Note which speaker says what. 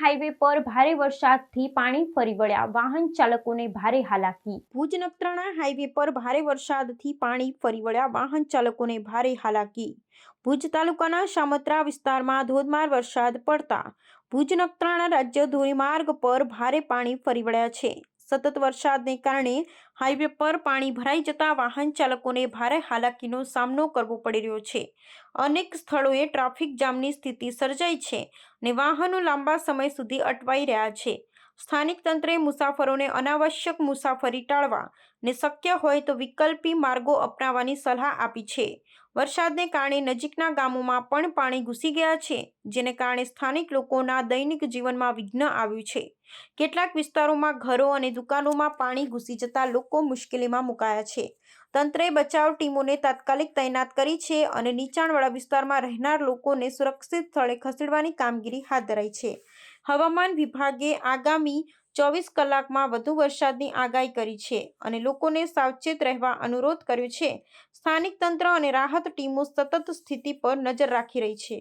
Speaker 1: Highway પર ભારે વરસાદથી પાણી ફરી વળ્યા. વાહન ચાલકોને ભારે હાલાકી. ભુજ નખત્રાણા હાઈવે પર ભારે વરસાદથી પાણી ફરી વળ્યા. વાહન ચાલકોને ભારે હાલાકી. ભુજ તાલુકાના સામત્રા વિસ્તારમાં ધોધમાર વરસાદ પડતા ભુજ નખત્રાણા રાજ્ય ધોરીમાર્ગ પર ભારે પાણી ફરી વળ્યા છે. સતત વરસાદને કારણે હાઈવે પર પાણી ભરાઈ જતા વાહન ચાલકોને ભારે હાલાકીનો સામનો કરવો પડી રહ્યો છે. અનેક સ્થળોએ ટ્રાફિક જામની સ્થિતિ સર્જાઈ છે અને વાહનો લાંબા સમય સુધી અટવાઈ રહ્યા છે. સ્થાનિક તંત્રે મુસાફરોને અનાવશ્યક મુસાફરી ટાળવા ને શક્ય હોય તો વિકલ્પી માર્ગો અપનાવવાની સલાહ આપી છે. વરસાદને કારણે નજીકના ગામોમાં પણ પાણી ઘૂસી ગયા છે, જેને કારણે સ્થાનિક લોકોના દૈનિક જીવનમાં વિઘ્ન આવ્યું છે. કેટલાક વિસ્તારોમાં ઘરો અને દુકાનોમાં પાણી ઘૂસી જતા લોકો મુશ્કેલીમાં મુકાયા છે. તંત્રે બચાવ ટીમોને તાત્કાલિક તૈનાત કરી છે અને નીચાણવાળા વિસ્તારમાં રહેનાર લોકોને સુરક્ષિત સ્થળે ખસેડવાની કામગીરી હાથ ધરાઈ છે. હવામાન વિભાગે આગામી ચોવીસ કલાકમાં વધુ વરસાદની આગાહી કરી છે અને લોકોને સાવચેત રહેવા અનુરોધ કર્યો છે. સ્થાનિક તંત્ર અને રાહત ટીમો સતત સ્થિતિ પર નજર રાખી રહી છે.